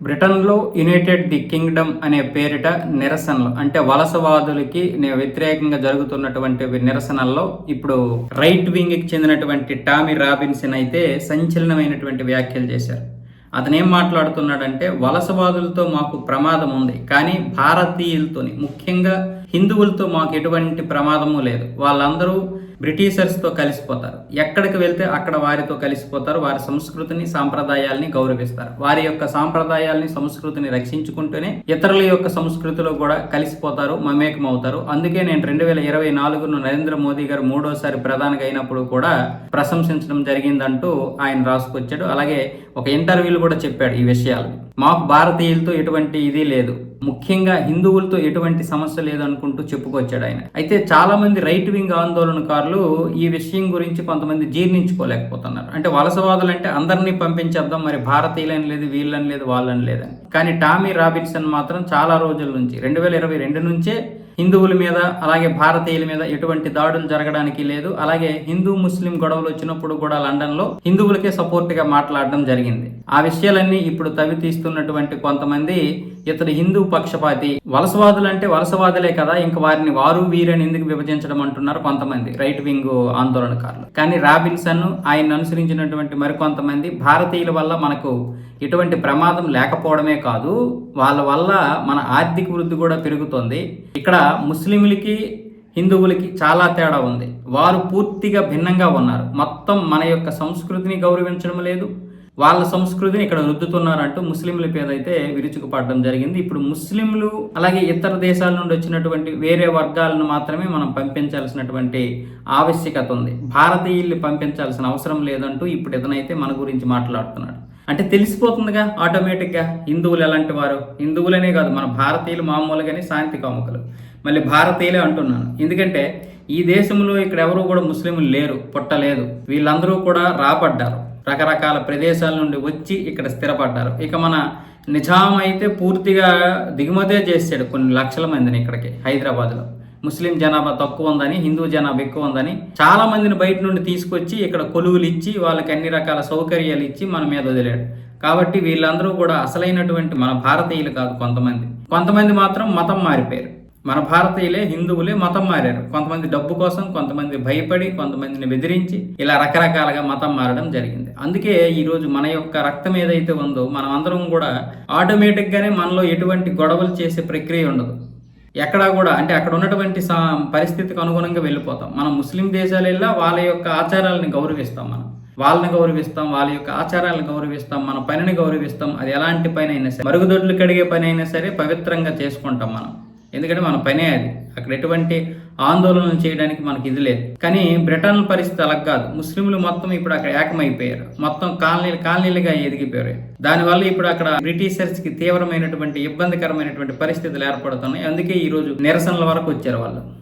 బ్రిటన్లో United the Kingdom అనే పేరిట నిరసనలు అంటే వలసవాదులకి వ్యతిరేకంగా జరుగుతున్నటువంటి నిరసనల్లో ఇప్పుడు రైట్ వింగ్కి చెందినటువంటి టామీ రాబిన్సన్ అయితే సంచలనమైనటువంటి వ్యాఖ్యలు చేశారు. అతను ఏం మాట్లాడుతున్నాడంటే వలసవాదులతో మాకు ప్రమాదం ఉంది కానీ భారతీయులతోని ముఖ్యంగా హిందువులతో మాకు ఎటువంటి ప్రమాదము లేదు. వాళ్ళందరూ బ్రిటిషర్స్తో కలిసిపోతారు. ఎక్కడికి వెళ్తే అక్కడ వారితో కలిసిపోతారు. వారి సంస్కృతిని సాంప్రదాయాల్ని గౌరవిస్తారు. వారి యొక్క సాంప్రదాయాల్ని సంస్కృతిని రక్షించుకుంటూనే ఇతరుల యొక్క సంస్కృతిలో కూడా కలిసిపోతారు మమేకం అవుతారు అందుకే నేను రెండు వేల ఇరవై నాలుగును నరేంద్ర మోదీ గారు మూడోసారి ప్రధానిగా అయినప్పుడు కూడా ప్రశంసించడం జరిగిందంటూ ఆయన రాసుకొచ్చాడు. అలాగే ఒక ఇంటర్వ్యూలో కూడా చెప్పాడు ఈ విషయాలు. మాకు భారతీయులతో ఎటువంటి ఇది లేదు. ముఖ్యంగా హిందువులతో ఎటువంటి సమస్య లేదనుకుంటూ చెప్పుకొచ్చాడు ఆయన. అయితే చాలా మంది రైట్ వింగ్ ఆందోళనకారులు ఈ విషయం గురించి కొంతమంది జీర్ణించుకోలేకపోతున్నారు. అంటే వలసవాదులు అంటే అందరినీ పంపించేద్దాం మరి భారతీయులని లేదు వీళ్ళని లేదు వాళ్ళని లేదని. కానీ టామీ రాబిన్సన్ మాత్రం చాలా రోజుల నుంచి రెండు వేల ఇరవై రెండు నుంచే హిందువుల మీద అలాగే భారతీయుల మీద ఎటువంటి దాడులు జరగడానికి లేదు. అలాగే హిందూ ముస్లిం గొడవలు వచ్చినప్పుడు కూడా లండన్లో హిందువులకే సపోర్ట్గా మాట్లాడడం జరిగింది. ఆ విషయాలన్నీ ఇప్పుడు తవ్వి తీస్తున్నటువంటి కొంతమంది ఇతడు హిందూ పక్షపాతి. వలసవాదులు అంటే వలసవాదులే కదా ఇంకా వారిని వారు వీరని ఎందుకు విభజించడం అంటున్నారు కొంతమంది రైట్ వింగ్ ఆందోళనకారులు. కానీ రాబిన్సన్ ఆయన అనుసరించినటువంటి మరికొంతమంది భారతీయుల వల్ల మనకు ఎటువంటి ప్రమాదం లేకపోవడమే కాదు వాళ్ళ వల్ల మన ఆర్థిక వృద్ధి కూడా పెరుగుతుంది. ఇక్కడ ముస్లింలకి హిందువులకి చాలా తేడా ఉంది. వారు పూర్తిగా భిన్నంగా ఉన్నారు. మొత్తం మన యొక్క సంస్కృతిని గౌరవించడం లేదు. వాళ్ళ సంస్కృతిని ఇక్కడ రుద్దుతున్నారంటూ ముస్లింల పేద అయితే విరుచుకుపడడం జరిగింది. ఇప్పుడు ముస్లింలు అలాగే ఇతర దేశాల నుండి వచ్చినటువంటి వేరే వర్గాలను మాత్రమే మనం పంపించాల్సినటువంటి ఆవశ్యకత ఉంది. భారతీయుల్ని పంపించాల్సిన అవసరం లేదంటూ ఇప్పుడు ఇతనైతే మన గురించి మాట్లాడుతున్నాడు. అంటే తెలిసిపోతుందిగా ఆటోమేటిక్గా హిందువులు ఎలాంటి వారు? హిందువులనే కాదు మన భారతీయులు మామూలుగానే శాంతి కాముకులు. మళ్ళీ భారతీయులే అంటున్నాను. ఎందుకంటే ఈ దేశంలో ఇక్కడ ఎవరు కూడా ముస్లింలు లేరు పుట్టలేదు. వీళ్ళందరూ కూడా రాబడ్డారు. రకరకాల ప్రదేశాల నుండి వచ్చి ఇక్కడ స్థిరపడ్డారు. ఇక మన నిజాం అయితే పూర్తిగా దిగుమతే చేశాడు కొన్ని లక్షల మందిని ఇక్కడికి హైదరాబాద్లో. ముస్లిం జనాభా తక్కువ ఉందని హిందూ జనాభా ఎక్కువ ఉందని చాలా మందిని బయట నుండి తీసుకొచ్చి ఇక్కడ కొలువులు ఇచ్చి వాళ్ళకి అన్ని రకాల సౌకర్యాలు ఇచ్చి మన మీద వదిలాడు. కాబట్టి వీళ్ళందరూ కూడా అసలైనటువంటి మన భారతీయులు కాదు కొంతమంది. కొంతమంది మాత్రం మతం మారిపోయారు. మన భారతీయులే హిందువులే మతం మారారు. కొంతమంది డబ్బు కోసం కొంతమంది భయపడి కొంతమందిని బెదిరించి ఇలా రకరకాలుగా మతం మారడం జరిగింది. అందుకే ఈరోజు మన యొక్క రక్తం ఏదైతే ఉందో మనం అందరం కూడా ఆటోమేటిక్గానే మనలో ఎటువంటి గొడవలు చేసే ప్రక్రియ ఉండదు. ఎక్కడా కూడా అంటే అక్కడ ఉన్నటువంటి సా పరిస్థితికి అనుగుణంగా వెళ్ళిపోతాం. మనం ముస్లిం దేశాలు వెళ్ళా వాళ్ళ యొక్క ఆచారాలను గౌరవిస్తాం మనం. వాళ్ళని గౌరవిస్తాం వాళ్ళ యొక్క ఆచారాలను గౌరవిస్తాం మన పనిని గౌరవిస్తాం. అది ఎలాంటి పని అయినా సరే మరుగుదొడ్లు కడిగే పని అయినా సరే పవిత్రంగా చేసుకుంటాం మనం. ఎందుకంటే మన పనే అది. అక్కడ ఎటువంటి ఆందోళనలు చేయడానికి మనకి ఇది లేదు. కానీ బ్రిటన్ పరిస్థితి అలా కాదు. ముస్లింలు మొత్తం ఇప్పుడు అక్కడ ఏకమైపోయారు. మొత్తం కాలనీలు కాలనీలుగా ఎదిగిపోయారు. దానివల్ల ఇప్పుడు అక్కడ బ్రిటిషర్స్కి తీవ్రమైనటువంటి ఇబ్బందికరమైనటువంటి పరిస్థితులు ఏర్పడుతున్నాయి. అందుకే ఈ రోజు నిరసనల వరకు వచ్చారు వాళ్ళు.